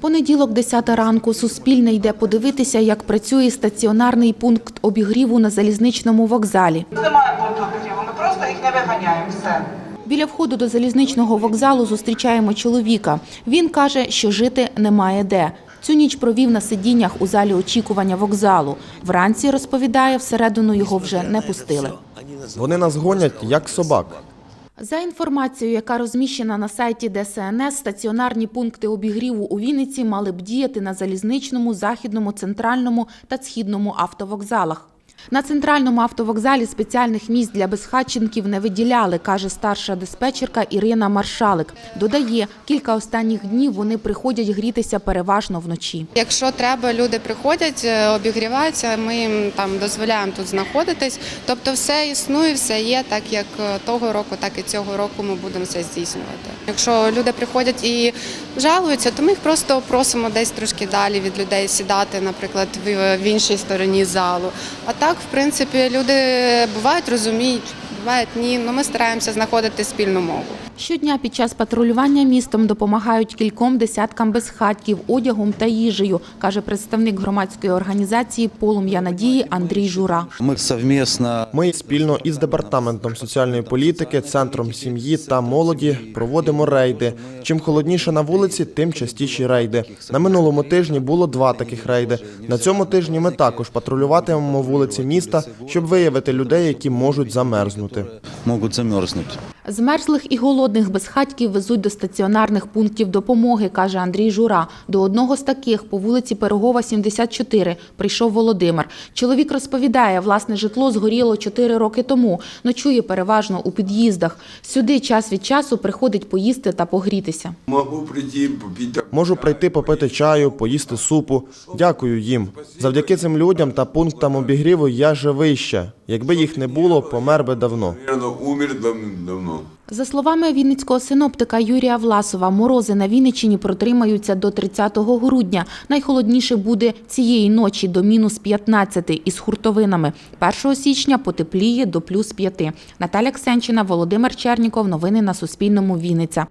Понеділок, 10 ранку, Суспільне йде подивитися, як працює стаціонарний пункт обігріву на залізничному вокзалі. Немає пункту обігріву, ми просто їх не виганяємо. Все. Біля входу до залізничного вокзалу зустрічаємо чоловіка. Він каже, що жити немає де. Цю ніч провів на сидіннях у залі очікування вокзалу. Вранці, розповідає, всередину його вже не пустили. Вони нас гонять як собак. За інформацією, яка розміщена на сайті ДСНС, стаціонарні пункти обігріву у Вінниці мали б діяти на залізничному, західному, центральному та східному автовокзалах. На центральному автовокзалі спеціальних місць для безхатченків не виділяли, каже старша диспетчерка Ірина Маршалик. Додає, кілька останніх днів вони приходять грітися переважно вночі. Якщо треба, люди приходять, е, обігріваються, ми їм там дозволяємо тут знаходитись. Тобто все існує, все є, так як е, того року, так і цього року ми будемо це здійснювати. Якщо люди приходять і жалуються, то ми їх просто просимо десь трошки далі від людей сідати, наприклад, в іншій стороні залу. А так, в принципі, люди бувають розуміють, бувають ні. Ну ми стараємося знаходити спільну мову. Щодня під час патрулювання містом допомагають кільком десяткам безхатьків одягом та їжею, каже представник громадської організації Полум'я надії Андрій Жура. Мы совместно Ми спільно із департаментом соціальної політики, центром сім'ї та молоді проводимо рейди. Чим холодніше на вулиці, тим частіші рейди. На минулому тижні було два таких рейди. На цьому тижні ми також патрулюватимемо вулиці міста, щоб виявити людей, які можуть замерзнути. Могут замерзнуть. Змерзлих і голодних безхатьків везуть до стаціонарних пунктів допомоги, каже Андрій Жура. До одного з таких по вулиці Пирогова, 74, прийшов Володимир. Чоловік розповідає, власне житло згоріло 4 роки тому. Ночує переважно у під'їздах. Сюди час від часу приходить поїсти та погрітися. Могу прийти, попити. Можу прийти попити чаю, поїсти супу. Дякую їм. Завдяки цим людям та пунктам обігріву я живий ще. Якби їх не було, помер би давно. За словами вінницького синоптика Юрія Власова, морози на Вінниччині протримаються до 30 грудня. Найхолодніше буде цієї ночі до мінус 15 із хуртовинами. 1 січня потепліє до плюс 5. Наталя Ксенчина, Володимир Черніков. Новини на Суспільному. Вінниця.